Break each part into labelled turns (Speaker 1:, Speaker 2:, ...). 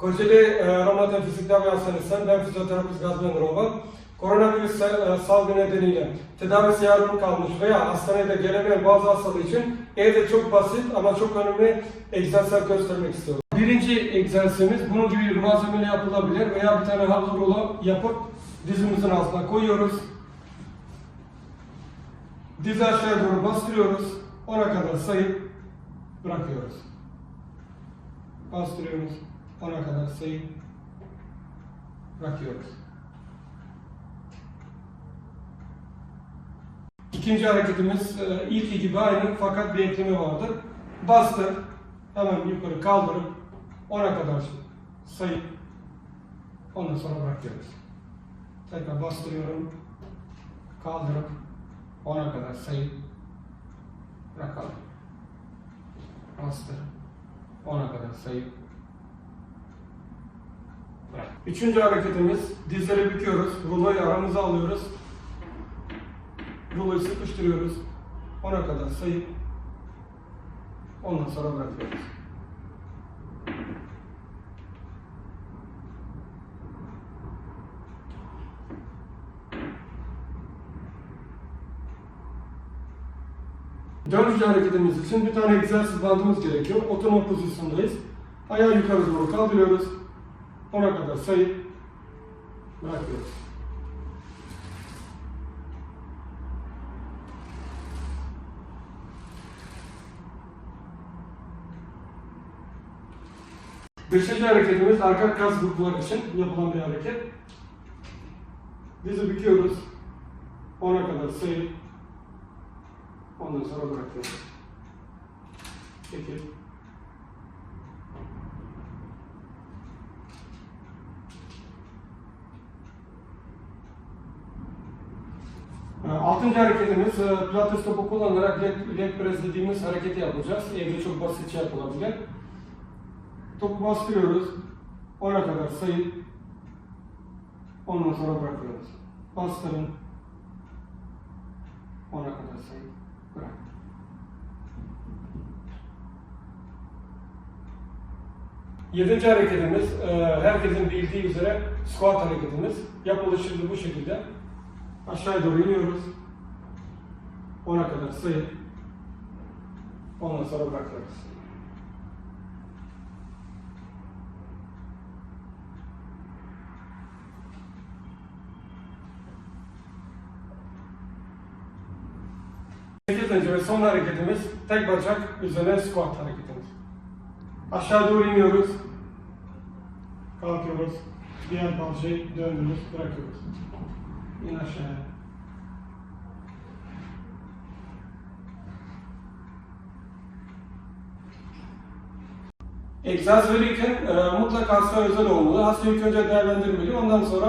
Speaker 1: Kocaeli e, Ramazan Fizik Tedavi Hastanesi'nden ben fizyoterapist Gazmen Rova. Koronavirüs e, salgını nedeniyle tedavisi yarım kalmış veya hastaneye de gelemeyen bazı hastalığı için evde çok basit ama çok önemli egzersizler göstermek istiyorum. Birinci egzersizimiz bunun gibi bir malzemeyle yapılabilir veya bir tane havlu rulo yapıp dizimizin altına koyuyoruz. Dizi aşağıya doğru bastırıyoruz. Ona kadar sayıp bırakıyoruz. Bastırıyoruz. Ona kadar sayıp bırakıyoruz. İkinci hareketimiz e, ilki gibi aynı fakat bir ekleme vardır. Bastır, hemen yukarı kaldırıp ona kadar sayıp ondan sonra bırakıyoruz. Tekrar bastırıyorum, kaldırıp ona kadar sayıp bırakalım. Bastır, ona kadar sayıp bırak. Üçüncü hareketimiz dizleri büküyoruz, ruloyu aramıza alıyoruz. Ruloyu sıkıştırıyoruz. Ona kadar sayıp ondan sonra bırakıyoruz. Dördüncü hareketimiz için bir tane egzersiz bandımız gerekiyor. Oturma pozisyondayız. Ayağı yukarı doğru kaldırıyoruz. Ona kadar sayıp bırakıyoruz. Beşinci hareketimiz arka kas grupları için yapılan bir hareket. Dizi büküyoruz. Ona kadar sayıp ondan sonra bırakıyoruz. Çekil. Ee, Altıncı hareketimiz e, pilates topu kullanarak leg, leg press dediğimiz hareketi yapacağız. Evde çok basitçe yapılabilir. Topu bastırıyoruz. Ona kadar sayıp ondan sonra bırakıyoruz. Bastırın. Ona kadar sayıp. Yedinci hareketimiz, e, herkesin bildiği üzere squat hareketimiz. Yapılışı bu şekilde. Aşağıya doğru iniyoruz. Ona kadar sayıp ondan sonra bırakıyoruz. Sekizinci ve son hareketimiz tek bacak üzerine squat hareketimiz. Aşağı doğru iniyoruz. Kalkıyoruz. Diğer parçayı döndürüyoruz, bırakıyoruz. İn aşağıya. Egzersiz verirken e, mutlaka hasta özel olmalı. Hasta ilk önce değerlendirmeli, ondan sonra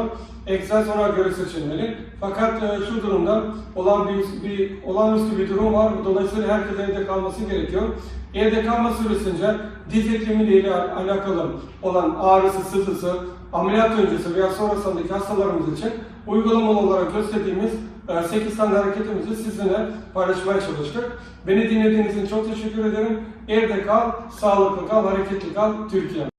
Speaker 1: egzersiz ona göre seçilmeli. Fakat e, şu durumda olan bir, bir olağanüstü bir durum var. Dolayısıyla herkes evde kalması gerekiyor. Evde kalma süresince diz iklimiyle ile alakalı olan ağrısı, sızısı, ameliyat öncesi veya sonrasındaki hastalarımız için uygulamalı olarak gösterdiğimiz 8 tane hareketimizi sizinle paylaşmaya çalıştık. Beni dinlediğiniz için çok teşekkür ederim. Evde kal, sağlıklı kal, hareketli kal, Türkiye.